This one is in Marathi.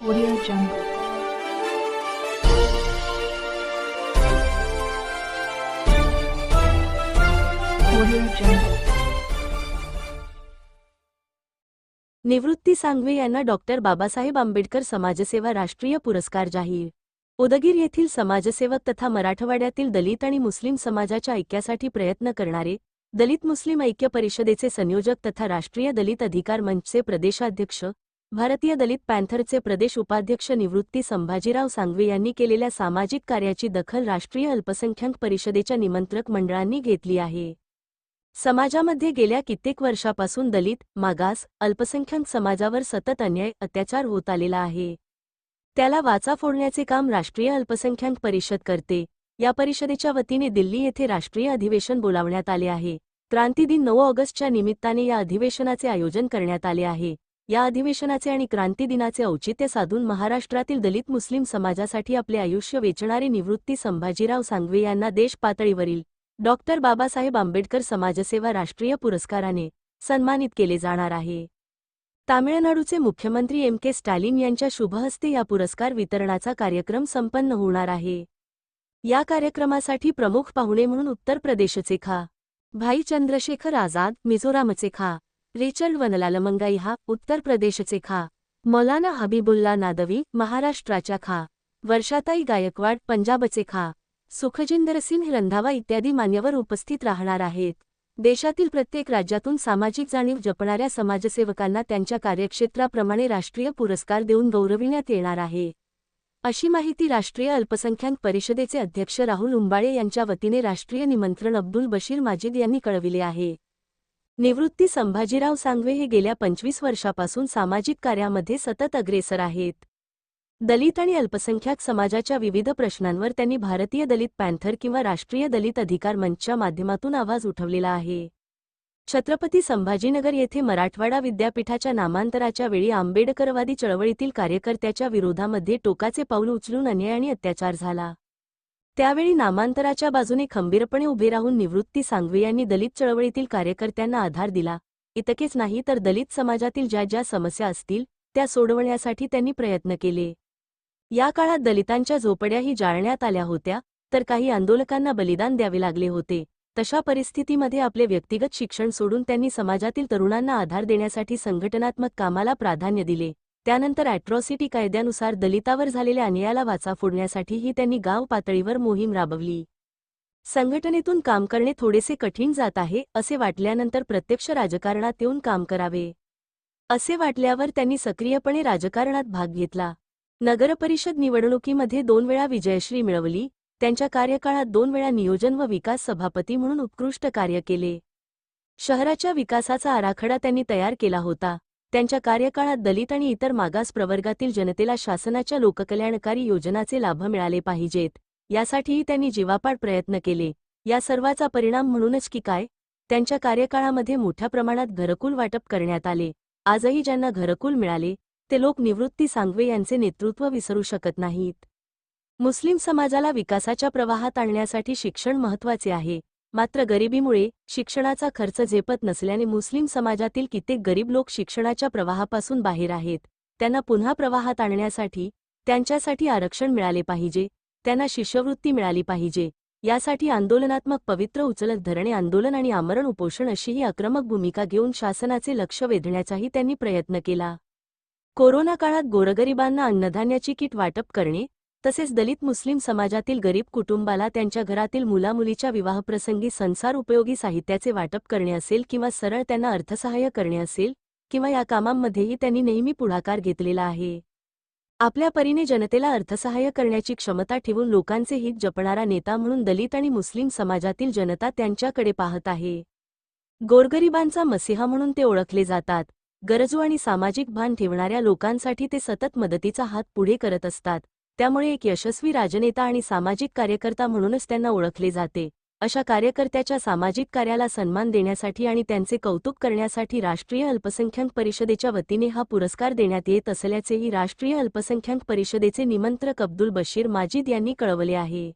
Audio Jungle. निवृत्ती सांगवे यांना डॉक्टर बाबासाहेब आंबेडकर समाजसेवा राष्ट्रीय पुरस्कार जाहीर. उदगीर येथील समाजसेवक तथा मराठवाड्यातील दलित आणि मुस्लिम समाजाच्या ऐक्यासाठी प्रयत्न करणारे दलित मुस्लिम ऐक्य परिषदेचे संयोजक तथा राष्ट्रीय दलित अधिकार मंचचे प्रदेशाध्यक्ष भारतीय दलित पॅन्थरचे प्रदेश उपाध्यक्ष निवृत्ती संभाजीराव सांगवे यांनी केलेल्या सामाजिक कार्याची दखल राष्ट्रीय अल्पसंख्याक परिषदेच्या निमंत्रक मंडळांनी घेतली आहे. समाजामध्ये गेल्या कित्येक वर्षापासून दलित मागास अल्पसंख्याक समाजावर सतत अन्याय अत्याचार होत आलेला आहे. त्याला वाचा फोडण्याचे काम राष्ट्रीय अल्पसंख्याक परिषद करते. या परिषदेच्या वतीने दिल्ली येथे राष्ट्रीय अधिवेशन बोलावण्यात आले आहे. क्रांती दिन नऊ ऑगस्टच्या निमित्ताने या अधिवेशनाचे आयोजन करण्यात आले आहे. या अधिवेशनाचे आणि क्रांती दिनाचे औचित्य साधून महाराष्ट्रातील दलित मुस्लिम समाजासाठी आपले आयुष्य वेचणारे निवृत्ती संभाजीराव सांगवे यांना देश पातळीवरील डॉक्टर बाबासाहेब आंबेडकर समाजसेवा राष्ट्रीय पुरस्काराने सन्मानित केले जाणार आहे. तामिळनाडूचे मुख्यमंत्री एम के स्टॅलिन यांच्या शुभहस्ते या पुरस्कार वितरणाचा कार्यक्रम संपन्न होणार आहे. या कार्यक्रमासाठी प्रमुख पाहुणे म्हणून उत्तर प्रदेशचे खा. भाई चंद्रशेखर आझाद मिझोरामचे खा. रिचर्ड वनलालमंगाई हा उत्तर प्रदेशचे खा. मौलाना हबीबुल्ला नादवी महाराष्ट्राच्या खा. वर्षाताई गायकवाड पंजाबचे खा. सुखजिंदर सिंह रंधावा इत्यादी मान्यवर उपस्थित राहणार आहेत. देशातील प्रत्येक राज्यातून सामाजिक जाणीव जपणाऱ्या समाजसेवकांना त्यांच्या कार्यक्षेत्राप्रमाणे राष्ट्रीय पुरस्कार देऊन गौरविण्यात येणार आहे. अशी माहिती राष्ट्रीय अल्पसंख्याक परिषदेचे अध्यक्ष राहुल उंबाळे यांच्या वतीने राष्ट्रीय निमंत्रण अब्दुल बशीर माजिद यांनी कळविले आहे. निवृत्ती संभाजीराव सांगवे हे गेल्या पंचवीस वर्षापासून सामाजिक कार्यामध्ये सतत अग्रेसर आहेत. दलित आणि अल्पसंख्याक समाजाच्या विविध प्रश्नांवर त्यांनी भारतीय दलित पॅन्थर किंवा राष्ट्रीय दलित अधिकार मंचच्या माध्यमातून आवाज उठवलेला आहे. छत्रपती संभाजीनगर येथे मराठवाडा विद्यापीठाच्या नामांतराच्या वेळी आंबेडकरवादी चळवळीतील कार्यकर्त्याच्या विरोधामध्ये टोकाचे पाऊल उचलून अन्याय आणि अत्याचार झाला. त्यावेळी नामांतराच्या बाजूने खंबीरपणे उभे राहून निवृत्ती सांगवे यांनी दलित चळवळीतील कार्यकर्त्यांना आधार दिला. इतकेच नाही तर दलित समाजातील ज्या ज्या समस्या असतील त्या सोडवण्यासाठी त्यांनी प्रयत्न केले. या काळात दलितांच्या झोपड्याही जाळण्यात आल्या होत्या तर काही आंदोलकांना बलिदान द्यावे लागले होते. तशा परिस्थितीमध्ये आपले व्यक्तिगत शिक्षण सोडून त्यांनी समाजातील तरुणांना आधार देण्यासाठी संघटनात्मक कामाला प्राधान्य दिले. त्यानंतर अॅट्रॉसिटी कायद्यानुसार दलितावर झालेल्या अन्यायाला वाचा फोडण्यासाठीही त्यांनी गाव पातळीवर मोहीम राबवली. संघटनेतून काम करणे थोडेसे कठीण जात आहे असे वाटल्यानंतर प्रत्यक्ष राजकारणात येऊन काम करावे. असे वाटल्यावर त्यांनी सक्रियपणे राजकारणात भाग घेतला. नगरपरिषद निवडणुकीमध्ये दोन वेळा विजयश्री मिळवली त्यांच्या कार्यकाळात दोन वेळा नियोजन व विकास सभापती म्हणून उत्कृष्ट कार्य केले. शहराच्या विकासाचा आराखडा त्यांनी तयार केला होता. त्यांच्या कार्यकाळात दलित आणि इतर मागास प्रवर्गातील जनतेला शासनाच्या लोककल्याणकारी योजनाचे लाभ मिळाले पाहिजेत. यासाठीही त्यांनी जीवापाड प्रयत्न केले. या सर्वाचा परिणाम म्हणूनच की काय? त्यांच्या कार्यकाळामध्ये मोठ्या प्रमाणात घरकुल वाटप करण्यात आले. आजही ज्यांना घरकुल मिळाले ते लोक निवृत्ती सांगवे यांचे नेतृत्व विसरू शकत नाहीत. मुस्लिम समाजाला विकासाच्या प्रवाहात आणण्यासाठी शिक्षण महत्त्वाचे आहे. मात्र गरिबीमुळे शिक्षणाचा खर्च झेपत नसल्याने मुस्लिम समाजातील कित्येक गरीब लोक शिक्षणाच्या प्रवाहापासून बाहेर आहेत. त्यांना पुन्हा प्रवाहात आणण्यासाठी त्यांच्यासाठी आरक्षण मिळाले पाहिजे त्यांना शिष्यवृत्ती मिळाली पाहिजे यासाठी आंदोलनात्मक पवित्र उचलत धरणे आंदोलन आणि आमरण उपोषण अशीही आक्रमक भूमिका घेऊन शासनाचे लक्ष वेधण्याचाही त्यांनी प्रयत्न केला. कोरोना काळात गोरगरिबांना अन्नधान्याची किट वाटप करणे तसेच दलित मुस्लिम समाजातील गरीब कुटुंबाला त्यांच्या घरातील मुलामुलीच्या विवाहप्रसंगी संसार उपयोगी साहित्याचे वाटप करणे असेल किंवा सरळ त्यांना अर्थसहाय्य करणे असेल किंवा या कामांमध्येही त्यांनी नेहमी पुढाकार घेतलेला आहे. आपल्या परीने जनतेला अर्थसहाय्य करण्याची क्षमता ठेवून लोकांचे हित जपणारा नेता म्हणून दलित आणि मुस्लिम समाजातील जनता त्यांच्याकडे पाहत आहे. गोरगरिबांचा मसिहा म्हणून ते ओळखले जातात. गरजू आणि सामाजिक भान ठेवणाऱ्या लोकांसाठी ते सतत मदतीचा हात पुढे करत असतात. त्यामुळे एक यशस्वी राजनेता आणि सामाजिक कार्यकर्ता म्हणूनच त्यांना ओळखले जाते. अशा कार्यकर्त्याच्या सामाजिक कार्याला सन्मान देण्यासाठी आणि त्यांचे कौतुक करण्यासाठी राष्ट्रीय अल्पसंख्याक परिषदेच्या वतीने हा पुरस्कार देण्यात येत असल्याचेही राष्ट्रीय अल्पसंख्याक परिषदेचे निमंत्रक अब्दुल बशीर माजिद यांनी कळवले आहे.